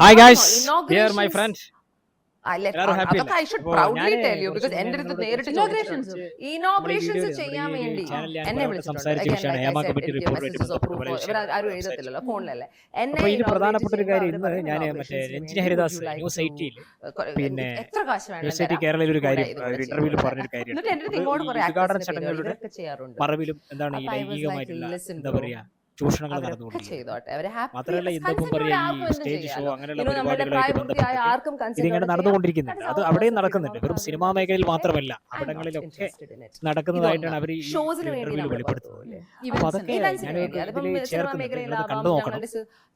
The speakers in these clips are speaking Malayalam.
Hi no, here my friend. Inaugurations ചെയ്യാൻ വേണ്ടി എന്നെ കുറേ വിളിച്ചിട്ടുണ്ട് സംസാരിച്ച Again, വിഷയമാണ്. like I Hema said, committee എനിക്ക് റിപ്പോർട്ടുമായിട്ട് messages of ബന്ധപ്പെട്ട proof പല ഇവർ ആരും വിഷയങ്ങളും എഴുതത്തില്ലല്ലോ ഫോണിലല്ലേ എന്നെ പ്രധാനപ്പെട്ട ഒരു കാര്യം ഇന്ന് ഞാൻ മറ്റേ രഞ്ജിനി ഹരിദാസ് ന്യൂസ് എയ്റ്റിയിൽ പിന്നെ എത്ര കാശ് തരാം. കേരളയിൽ ഒരു കാര്യം ഇന്റർവ്യൂവിൽ പറഞ്ഞൊരു കാര്യം ഉദ്ഘാടന ചടങ്ങുകളുടെ മറവിലും എന്താണ് ഈ ലൈംഗികമായിട്ടുള്ള എന്താ പറയാ? ചൂഷണങ്ങൾ നടന്നുകൊണ്ടിരിക്കുന്നത് മാത്രമല്ല ഇന്നിപ്പം consent പറയാ ഈ സ്റ്റേജ് ഷോ. അങ്ങനെയുള്ള പരിപാടികളായിട്ട് ബന്ധപ്പെട്ട് ഇതിങ്ങനെ നടന്നുകൊണ്ടിരിക്കുന്നുണ്ട് അത് അവിടെയും നടക്കുന്നുണ്ട്. വെറും സിനിമാ മേഖലയിൽ മാത്രമല്ല അവിടങ്ങളിലൊക്കെ. നടക്കുന്നതായിട്ടാണ് അവർ ഈ ഇന്റർവ്യൂവിൽ വെളിപ്പെടുത്തുന്നത്. അപ്പൊ അതൊക്കെ ഞാൻ ചേർക്കുന്നുണ്ട് കണ്ടു നോക്കണം.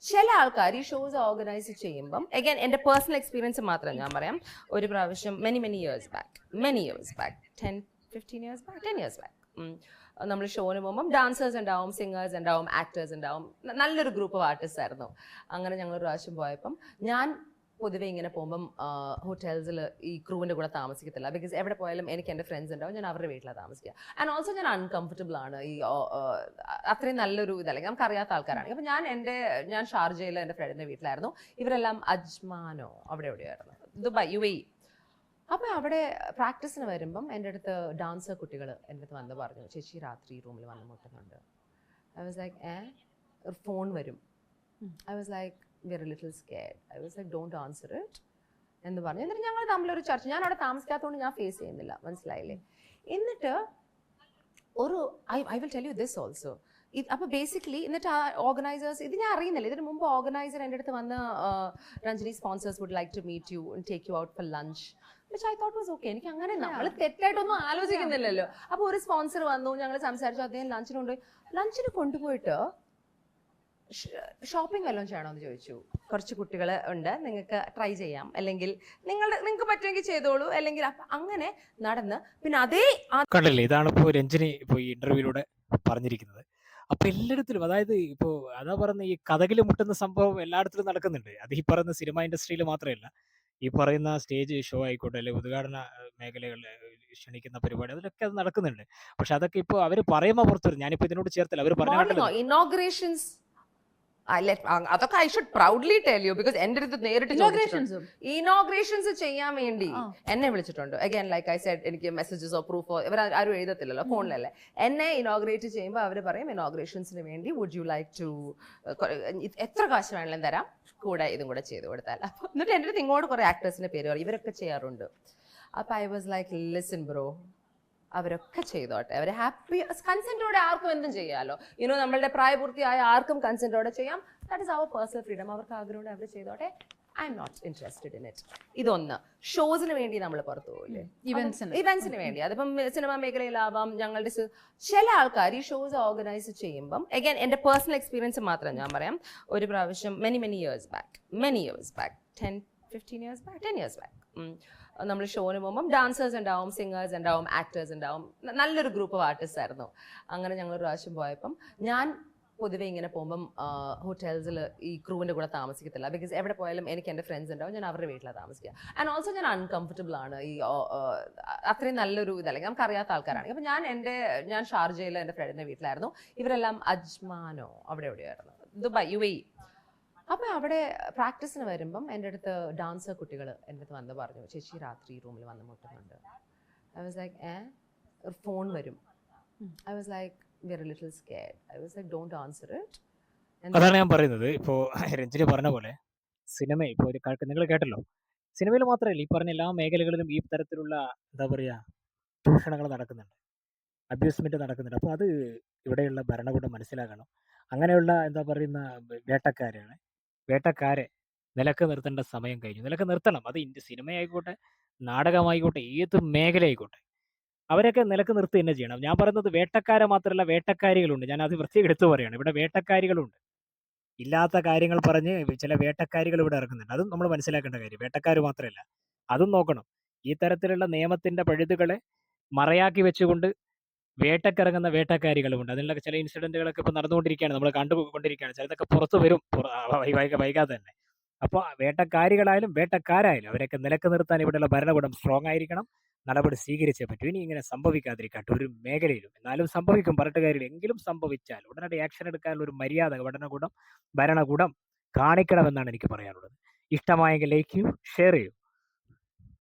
ചില ആൾക്കാർ ഈ ഷോസ് ഓർഗനൈസ് ചെയ്യുമ്പം അഗൈൻ എന്റെ പേഴ്സണൽ എക്സ്പീരിയൻസ് മാത്രം ഞാൻ പറയാം. ഒരു പ്രാവശ്യം many many years back many years back ten fifteen years back ten years back നമ്മൾ ഷോന് പോകുമ്പം ഡാൻസേഴ്സ് ഉണ്ടാവും സിംഗേഴ്സ് ഉണ്ടാവും ആക്ടേഴ്സ് ഉണ്ടാവും. നല്ലൊരു ഗ്രൂപ്പ് ഓഫ് ആർട്ടിസ്റ്റ് ആയിരുന്നു. അങ്ങനെ ഞങ്ങൾ ഒരു പ്രാവശ്യം പോയപ്പം ഞാൻ പൊതുവേ ഇങ്ങനെ പോകുമ്പം ഹോട്ടൽസിൽ ഈ ക്രൂവിന്റെ കൂടെ താമസിക്കത്തില്ല. ബിക്കോസ് എവിടെ പോയാലും എനിക്ക് എന്റെ ഫ്രണ്ട്സ് ഉണ്ടാവും ഞാൻ അവരുടെ വീട്ടിലാണ് താമസിക്കുക. ആൻഡ് ഓൾസോ ഞാൻ അൺകംഫർട്ടബിൾ ആണ്. ഈ അത്രയും നല്ലൊരു ഇതല്ലെങ്കിൽ നമുക്ക് അറിയാത്ത ആൾക്കാരാണ്. അപ്പം ഞാൻ എന്റെ ഞാൻ ഷാർജയിൽ എന്റെ ഫ്രണ്ടിന്റെ വീട്ടിലായിരുന്നു. ഇവരെല്ലാം അജ്മാനോ അവിടെ എവിടെയായിരുന്നു? ദുബായ് യു എ അപ്പം അവിടെ പ്രാക്ടീസിന് വരുമ്പം എന്റെ അടുത്ത് ഡാൻസർ കുട്ടികൾ എന്റെ അടുത്ത് വന്ന് പറഞ്ഞു ചേച്ചി രാത്രി റൂമിൽ വന്ന് മുട്ടുന്നുണ്ട്. ഐ വാസ് ലൈക്ക് ഏ? ഒരു ഫോൺ വരും. I was like very little scared I was like don't answer it എന്ന് പറഞ്ഞു. എന്നിട്ട് ഞങ്ങൾ തമ്മിലൊരു ചർച്ച. ഞാൻ അവിടെ താമസിക്കാത്തതുകൊണ്ട് ഞാൻ ഫേസ് ചെയ്യുന്നില്ല. മനസ്സിലായില്ലേ? എന്നിട്ട് ഒരു I I will tell you this also അപ്പോൾ ബേസിക്കലി എന്നിട്ട് ആ ഓർഗനൈസേഴ്സ് ഇത് ഞാൻ അറിയുന്നില്ല. ഇതിന് മുമ്പ് ഓർഗനൈസർ എന്റെ അടുത്ത് വന്ന് Ranjini sponsors would like to meet you take you out for lunch I thought was okay എനിക്ക് അങ്ങനെ നമ്മൾ തെറ്റായിട്ടൊന്നും ആലോചിക്കുന്നില്ലല്ലോ. അപ്പോൾ ഒരു സ്പോൺസർ വന്നു ഞങ്ങൾ സംസാരിച്ചു അദ്ദേഹം ലഞ്ചിന് കൊണ്ടുപോയി. ലഞ്ചിന് കൊണ്ടുപോയിട്ട് ഷോപ്പിംഗ് വല്ലതും ചെയ്യണോ എന്ന് ചോദിച്ചു. കുറച്ച് കുട്ടികൾ ഉണ്ട് നിങ്ങൾക്ക് ട്രൈ ചെയ്യാം. അല്ലെങ്കിൽ നിങ്ങളുടെ നിങ്ങൾക്ക് പറ്റുമെങ്കിൽ ചെയ്തോളൂ. അല്ലെങ്കിൽ അപ്പ- അങ്ങനെ നടന്ന് പിന്നെ അതേ കണ്ടല്ലേ ഇതാണ് ഇപ്പോൾ രഞ്ജിനി ഇപ്പോൾ ഈ ഇന്റർവ്യൂവിലൂടെ പറഞ്ഞിരിക്കുന്നത്. അപ്പൊ എല്ലായിടത്തിലും അതായത് ഇപ്പോ അതാ പറയുന്ന ഈ കഥകിൽ മുട്ടുന്ന സംഭവം എല്ലായിടത്തിലും നടക്കുന്നുണ്ട്. അത് ഈ പറയുന്ന സിനിമ ഇൻഡസ്ട്രിയിൽ മാത്രമല്ല. ഈ പറയുന്ന സ്റ്റേജ് ഷോ ആയിക്കോട്ടെ അല്ലെങ്കിൽ ഉദ്ഘാടന മേഖലകളിൽ ക്ഷണിക്കുന്ന പരിപാടി അതിലൊക്കെ അത് നടക്കുന്നുണ്ട്. പക്ഷെ അതൊക്കെ ഇപ്പോൾ അവർ പറയുമ്പോൾ പുറത്തു വരും. ഞാനിപ്പോൾ ഇതിനോട് ചേർത്തില്ല. അവർ പറഞ്ഞു ഇനോഗ്രേഷൻസ് അതൊക്കെ I should proudly tell you because എന്റെ അടുത്ത് നേരിട്ട്. ഇനോഗ്രേഷൻസ് ചെയ്യാൻ വേണ്ടി എന്നെ വിളിച്ചിട്ടുണ്ട്. അഗൈൻ ലൈക്ക് ഐ സെഡ് എനിക്ക് മെസ്സേജസോ പ്രൂഫോ ഇവർ ആരും എഴുതത്തില്ലല്ലോ ഫോണിലല്ലേ. എന്നെ ഇനോഗ്രേറ്റ് ചെയ്യുമ്പോൾ അവർ പറയും ഇനോഗ്രേഷൻസിന് വേണ്ടി വുഡ് യു ലൈക്ക് ടു എത്ര കാശ് വേണമെങ്കിലും തരാം. കൂടെ ഇതും കൂടെ ചെയ്ത് കൊടുത്താൽ. അപ്പൊ എന്നിട്ട് എന്റെ അടുത്ത് ഇങ്ങോട്ട് കുറെ ആക്ടേഴ്സിന്റെ പേര് പറയും. ഇവരൊക്കെ ചെയ്യാറുണ്ട്. അപ്പൊ I was like listen bro അവരൊക്കെ ചെയ്തോട്ടെ. അവരെ ഹാപ്പി കൺസെന്റോടെ ആർക്കും എന്തും ചെയ്യാമല്ലോ ഇനോ നമ്മളുടെ പ്രായപൂർത്തിയായ ആർക്കും കൺസെന്റോടെ ചെയ്യാം. ദാറ്റ് ഇസ് അവർ പേഴ്സണൽ ഫ്രീഡം അവർക്ക് ആഗ്രഹമുണ്ട് അവർ ചെയ്തോട്ടെ. I'm not interested in it ഇതൊന്ന്. ഷോസിന് വേണ്ടി നമ്മൾ പുറത്തു പോകില്ലേ Eventsന്. ഇവന്റ്സിന് വേണ്ടി. അതിപ്പം സിനിമാ മേഖലയിലാവാം ഞങ്ങളുടെ ചില ആൾക്കാർ ഈ ഷോസ് ഓർഗനൈസ് ചെയ്യുമ്പം അഗൈൻ എന്റെ പേഴ്സണൽ എക്സ്പീരിയൻസ് മാത്രം ഞാൻ പറയാം. ഒരു പ്രാവശ്യം many many years back many years back ten fifteen years back ten years back നമ്മൾ ഷോന് പോകുമ്പം ഡാൻസേഴ്സ് ഉണ്ടാവും സിംഗേഴ്സ് ഉണ്ടാവും ആക്ടേഴ്സ് ഉണ്ടാവും. നല്ലൊരു ഗ്രൂപ്പ് ഓഫ് ആർട്ടിസ്റ്റ് ആയിരുന്നു. അങ്ങനെ ഞങ്ങൾ ഒരു പ്രാവശ്യം പോയപ്പം ഞാൻ പൊതുവേ ഇങ്ങനെ പോകുമ്പം ഹോട്ടൽസിൽ ഈ ക്രൂവിന്റെ കൂടെ താമസിക്കത്തില്ല. ബിക്കോസ് എവിടെ പോയാലും എനിക്ക് എന്റെ ഫ്രണ്ട്സ് ഉണ്ടാവും ഞാൻ അവരുടെ വീട്ടിലാണ് താമസിക്കുക ആൻഡ് ഓൾസോ ഞാൻ അൺകംഫർട്ടബിൾ ആണ്. ഈ അത്രയും നല്ലൊരു ഇതല്ലെങ്കിൽ നമുക്ക് അറിയാത്ത ആൾക്കാരാണ്. അപ്പം ഞാൻ എന്റെ ഞാൻ ഷാർജയിൽ എന്റെ ഫ്രണ്ടിന്റെ വീട്ടിലായിരുന്നു. ഇവരെല്ലാം അജ്മാനോ അവിടെ എവിടെയായിരുന്നു? ദുബായ് യു എ അപ്പം അവിടെ പ്രാക്ടീസിന് വരുമ്പം എന്റെ അടുത്ത് ഡാൻസർ കുട്ടികൾ എന്റെ അടുത്ത് വന്ന് പറഞ്ഞു ചേച്ചി രാത്രി റൂമിൽ വന്ന് മുട്ടുന്നുണ്ട്. ഐ വാസ് ലൈക്ക് ഏ? ഒരു ഫോൺ വരും. I was like very little scared I was like don't answer it അതാണ് ഞാൻ പറയുന്നത്. ഇപ്പോൾ രഞ്ജിനി പറഞ്ഞ പോലെ സിനിമ ഇപ്പോൾ നിങ്ങൾ കേട്ടല്ലോ. സിനിമയിൽ മാത്രമല്ല ഈ പറഞ്ഞ എല്ലാ മേഖലകളിലും ഈ തരത്തിലുള്ള എന്താ പറയുക ചൂഷണങ്ങൾ നടക്കുന്നുണ്ട്. അബ്യൂസ്മെന്റ് നടക്കുന്നുണ്ട്. അപ്പോൾ അത് ഇവിടെയുള്ള ഭരണകൂടം മനസ്സിലാക്കണം. അങ്ങനെയുള്ള എന്താ പറയുന്ന വേട്ടക്കാരാണ് വേട്ടക്കാരെ നിലയ്ക്ക് നിർത്തേണ്ട സമയം കഴിഞ്ഞു. നിലയ്ക്ക് നിർത്തണം അത് ഇന്ത്യ സിനിമയായിക്കോട്ടെ നാടകമായിക്കോട്ടെ ഏത് മേഖലയായിക്കോട്ടെ. അവരൊക്കെ നിലയ്ക്ക് നിർത്തി തന്നെ ചെയ്യണം. ഞാൻ പറയുന്നത് വേട്ടക്കാരെ മാത്രമല്ല വേട്ടക്കാരികളുണ്ട്. ഞാൻ അത് പ്രത്യേകം എടുത്തു പറയുകയാണ്. ഇവിടെ വേട്ടക്കാരികളുണ്ട്. ഇല്ലാത്ത കാര്യങ്ങൾ പറഞ്ഞ് ചില വേട്ടക്കാരികൾ ഇവിടെ ഇറക്കുന്നുണ്ട് അതും നമ്മൾ മനസ്സിലാക്കേണ്ട കാര്യം. വേട്ടക്കാർ മാത്രമല്ല. അതും നോക്കണം. ഈ തരത്തിലുള്ള നിയമത്തിന്റെ പഴുതുകളെ മറയാക്കി വെച്ചുകൊണ്ട് വേട്ടക്കിറങ്ങുന്ന വേട്ടക്കാരികളുമുണ്ട്. അതിനുള്ള ചില ഇൻസിഡന്റുകളൊക്കെ ഇപ്പൊ നടന്നുകൊണ്ടിരിക്കുകയാണ്. നമ്മൾ കണ്ടുകൊണ്ടിരിക്കുകയാണ് ചിലതൊക്കെ പുറത്തു വരും. വൈകാതെ തന്നെ. അപ്പോൾ വേട്ടക്കാരികളായാലും വേട്ടക്കാരായാലും അവരൊക്കെ നിലയ്ക്ക് നിർത്താൻ ഇവിടെയുള്ള ഭരണകൂടം സ്ട്രോങ് ആയിരിക്കണം. നടപടി സ്വീകരിച്ചേ പറ്റൂ. ഇനി ഇങ്ങനെ സംഭവിക്കാതിരിക്കട്ടെ ഒരു മേഖലയിലും എന്നാലും സംഭവിക്കും പറഞ്ഞിട്ട് എങ്കിലും സംഭവിച്ചാൽ ഉടനടി ആക്ഷൻ എടുക്കാനുള്ള ഒരു മര്യാദ ഭരണകൂടം ഭരണകൂടം കാണിക്കണമെന്നാണ് എനിക്ക് പറയാനുള്ളത്. ഇഷ്ടമായെങ്കിൽ ലൈക്ക് ചെയ്യൂ ഷെയർ ചെയ്യൂ.